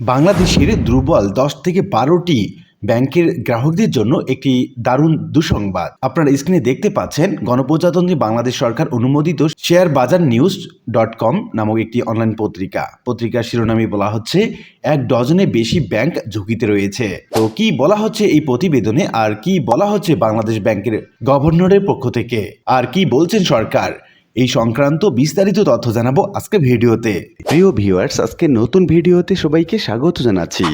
বাংলাদেশের দুর্বল দশ থেকে বারোটি ব্যাংকের গ্রাহকদের জন্য একটি দারুণ দুঃসংবাদ। আপনারা স্ক্রিনে দেখতে পাচ্ছেন, গণপ্রজাতন্ত্রী বাংলাদেশ সরকার অনুমোদিত শেয়ার বাজার নিউজ ডট কম নামক একটি অনলাইন পত্রিকা। পত্রিকার শিরোনামে বলা হচ্ছে, এক ডজনে বেশি ব্যাংক ঝুঁকিতে রয়েছে। তো কি বলা হচ্ছে এই প্রতিবেদনে, আর কি বলা হচ্ছে বাংলাদেশ ব্যাংকের গভর্নরের পক্ষ থেকে? আর কি বলছেন সরকার? এই সংক্রান্ত বিস্তারিত তথ্য জানাব আজকে ভিডিওতে। প্রিয় ভিউয়ার্স আজকে নতুন ভিডিওতে সবাইকে স্বাগত জানাচ্ছি।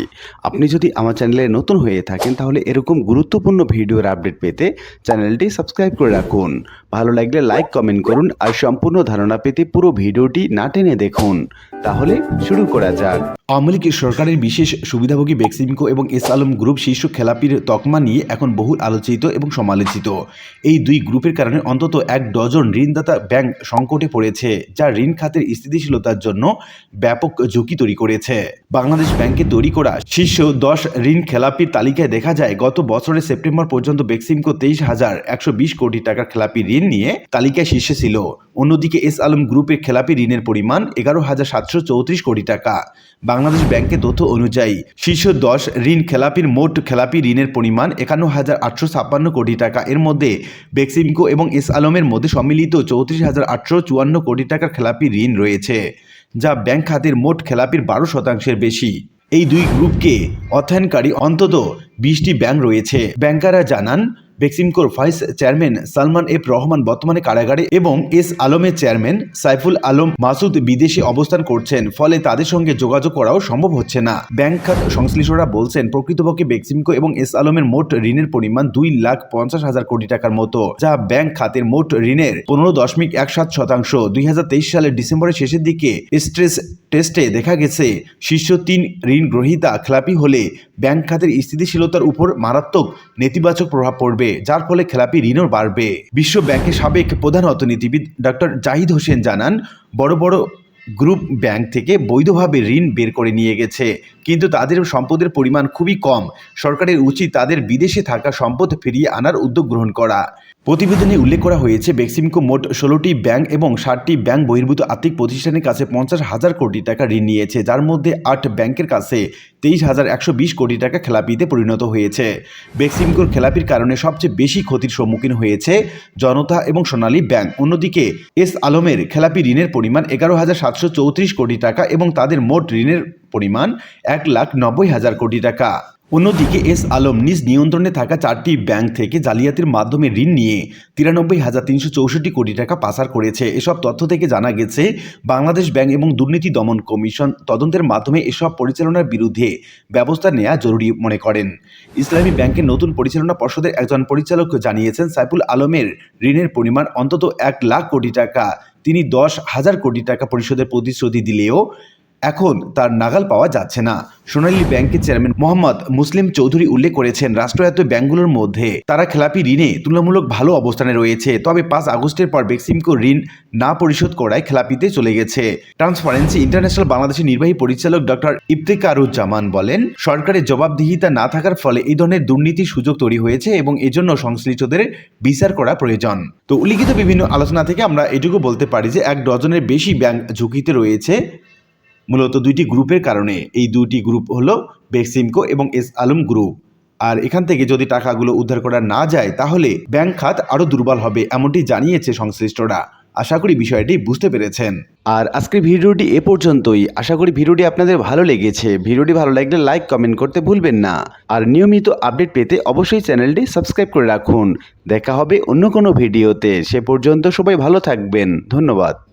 আপনি যদি আমার চ্যানেলে নতুন হয়ে থাকেন তাহলে এরকম গুরুত্বপূর্ণ ভিডিওর আপডেট পেতে চ্যানেলটি সাবস্ক্রাইব করে রাখুন। ভালো লাগলে লাইক কমেন্ট করুন আর সম্পূর্ণ ধারণা পেতে পুরো ভিডিওটি না টেনে দেখুন। তাহলে শুরু করা যাক। আওয়ামী লীগ সরকারের বিশেষ সুবিধাভোগী বেক্সিমকো এবং এস আলম গ্রুপ শীর্ষ খেলাপির তকমা নিয়ে এখন বহুল আলোচিত এবং সমালোচিত। এই দুই গ্রুপের কারণে অন্তত এক ডজন ঋণদাতা ব্যাংক সংকটে পড়েছে, যা ঋণ খাতের স্থিতিশীলতার জন্য ব্যাপক ঝুঁকি তৈরি করেছে। বাংলাদেশ ব্যাংকে তৈরি করা শীর্ষ দশ ঋণ খেলাপির তালিকায় দেখা যায়, গত বছরের সেপ্টেম্বর পর্যন্ত বেক্সিমকো তেইশ হাজার একশো বিশ কোটি টাকার খেলাপি ঋণ নিয়ে তালিকায় শীর্ষে ছিল। অন্যদিকে এস আলম গ্রুপের খেলাপি ঋণের পরিমাণ এগারো হাজার সাতশো চৌত্রিশ কোটি টাকা। বাংলাদেশ ব্যাংকের তথ্য অনুযায়ী, শীর্ষ দশ ঋণ খেলাপির মোট খেলাপি ঋণের পরিমাণ একান্ন হাজার আটশো ছাপ্পান্ন কোটি টাকা। এর মধ্যে বেক্সিমকো এবং এস আলমের মধ্যে সম্মিলিত চৌত্রিশ হাজার কোটি টাকার খেলাপি ঋণ রয়েছে, যা ব্যাংক খাতের মোট খেলাপির বারো শতাংশের বেশি। এই দুই গ্রুপকে অর্থায়নকারী অন্তত বিশটি ব্যাংক রয়েছে। ব্যাংকাররা জানান বেক্সিমকোর vice chairman Salman F Rahman বর্তমানে কারাগারে এবং এস আলমের চেয়ারম্যান সাইফুল আলম মাসুদ বিদেশে অবস্থান করছেন। ফলে তাদের সঙ্গে যোগাযোগ করাও সম্ভব হচ্ছে না। ব্যাংক খাত সংশ্লিষ্টরা বলছেন, প্রকৃতপক্ষে বেক্সিমকো এবং এস আলমের মোট ঋণের পরিমাণ দুই লাখ পঞ্চাশ হাজার কোটি টাকার মতো, যা ব্যাংক খাতের মোট ঋণের পনেরো দশমিক এক সাত শতাংশ। দুই হাজার তেইশ সালের ডিসেম্বরের শেষের দিকে স্ট্রেস টেস্টে দেখা গেছে, শীর্ষ তিন ঋণ গ্রহীতা খেলাপি হলে ব্যাংক খাতের স্থিতিশীলতার উপর মারাত্মক নেতিবাচক প্রভাব পড়বে, যার ফলে খেলাপি ঋণও বাড়বে। বিশ্ব ব্যাংকের সাবেক প্রধান অর্থনীতিবিদ ডক্টর জাহিদ হোসেন জানান, বড় বড় গ্রুপ ব্যাংক থেকে বৈধভাবে ঋণ বের করে নিয়ে গেছে, কিন্তু তাদের সম্পদের পরিমাণ খুবই কম। সরকারের উচিত তাদের বিদেশে থাকা সম্পদ ফিরিয়ে আনার উদ্যোগ গ্রহণ করা। প্রতিবেদনে উল্লেখ করা হয়েছে বেক্সিমকো মোট ষোলোটি ব্যাংক এবং ষাটটি ব্যাংক বহির্ভূত আর্থিক প্রতিষ্ঠানের কাছে পঞ্চাশ হাজার কোটি টাকা ঋণ নিয়েছে, যার মধ্যে আট ব্যাংকের কাছে তেইশ হাজার একশো বিশ কোটি টাকা খেলাপিতে পরিণত হয়েছে। বেক্সিমকোর খেলাপির কারণে সবচেয়ে বেশি ক্ষতির সম্মুখীন হয়েছে জনতা এবং সোনালী ব্যাংক। অন্যদিকে, এস আলমের খেলাপি ঋণের পরিমাণ এগারো হাজার সাতশো চৌত্রিশ কোটি টাকা এবং তাদের মোট ঋণের পরিমাণ এক লাখ নব্বই হাজার কোটি টাকা। অন্যদিকে এস আলম নিজ নিয়ন্ত্রণে থাকা চারটি ব্যাংক থেকে জালিয়াতির মাধ্যমে ঋণ নিয়ে তিরানব্বই হাজার তিনশো চৌষট্টি কোটি টাকা পাচার করেছে। এসব তথ্য থেকে জানা গেছে, বাংলাদেশ ব্যাংক এবং দুর্নীতি দমন কমিশন তদন্তের মাধ্যমে এসব পরিচালনার বিরুদ্ধে ব্যবস্থা নেওয়া জরুরি মনে করেন। ইসলামী ব্যাংকের নতুন পরিচালনা পর্ষদের একজন পরিচালক জানিয়েছেন, সাইফুল আলমের ঋণের পরিমাণ অন্তত এক লাখ কোটি টাকা। তিনি দশ হাজার কোটি টাকা পরিশোধের প্রতিশ্রুতি দিলেও এখন তার নাগাল পাওয়া যাচ্ছে না। সোনালী ব্যাংকের চেয়ারম্যান মোহাম্মদ মুসলিম চৌধুরী উল্লেখ করেছেন, রাষ্ট্রায়ত্ত ব্যাংকগুলোর মধ্যে তারা খেলাপি ঋণে তুলনামূলক ভালো অবস্থানে রয়েছে, তবে পাঁচ আগস্টের পর বেক্সিমকো ঋণ না পরিশোধ করায় খেলাপিতে চলে গেছে। ট্রান্সপারেন্সি ইন্টারন্যাশনাল বাংলাদেশের নির্বাহী পরিচালক ডক্টর ইফতেকারুজ্জামান বলেন, সরকারের জবাবদিহিতা না থাকার ফলে এই ধরনের দুর্নীতির সুযোগ তৈরি হয়েছে এবং এজন্য সংশ্লিষ্টদের বিচার করা প্রয়োজন। তো উল্লিখিত বিভিন্ন আলোচনা থেকে আমরা এটুকু বলতে পারি যে, এক ডজনের বেশি ব্যাংক ঝুঁকিতে রয়েছে। মূলত দুইটি গ্রুপের কারণে। এই দুটি গ্রুপ হলো বেক্সিমকো এবং এস আলম গ্রুপ। আর এখান থেকে যদি টাকাগুলো উদ্ধার করা না যায়, তাহলে ব্যাংক খাত আরও দুর্বল হবে এমনটি জানিয়েছে সংশ্লিষ্টরা। আশা করি বিষয়টি বুঝতে পেরেছেন। আর আজকের ভিডিওটি এ পর্যন্তই। আশা করি ভিডিওটি আপনাদের ভালো লেগেছে। ভিডিওটি ভালো লাগলে লাইক, কমেন্ট করতে ভুলবেন না। আর নিয়মিত আপডেট পেতে অবশ্যই চ্যানেলটি সাবস্ক্রাইব করে রাখুন। দেখা হবে অন্য কোনো ভিডিওতে। সে পর্যন্ত সবাই ভালো থাকবেন। ধন্যবাদ।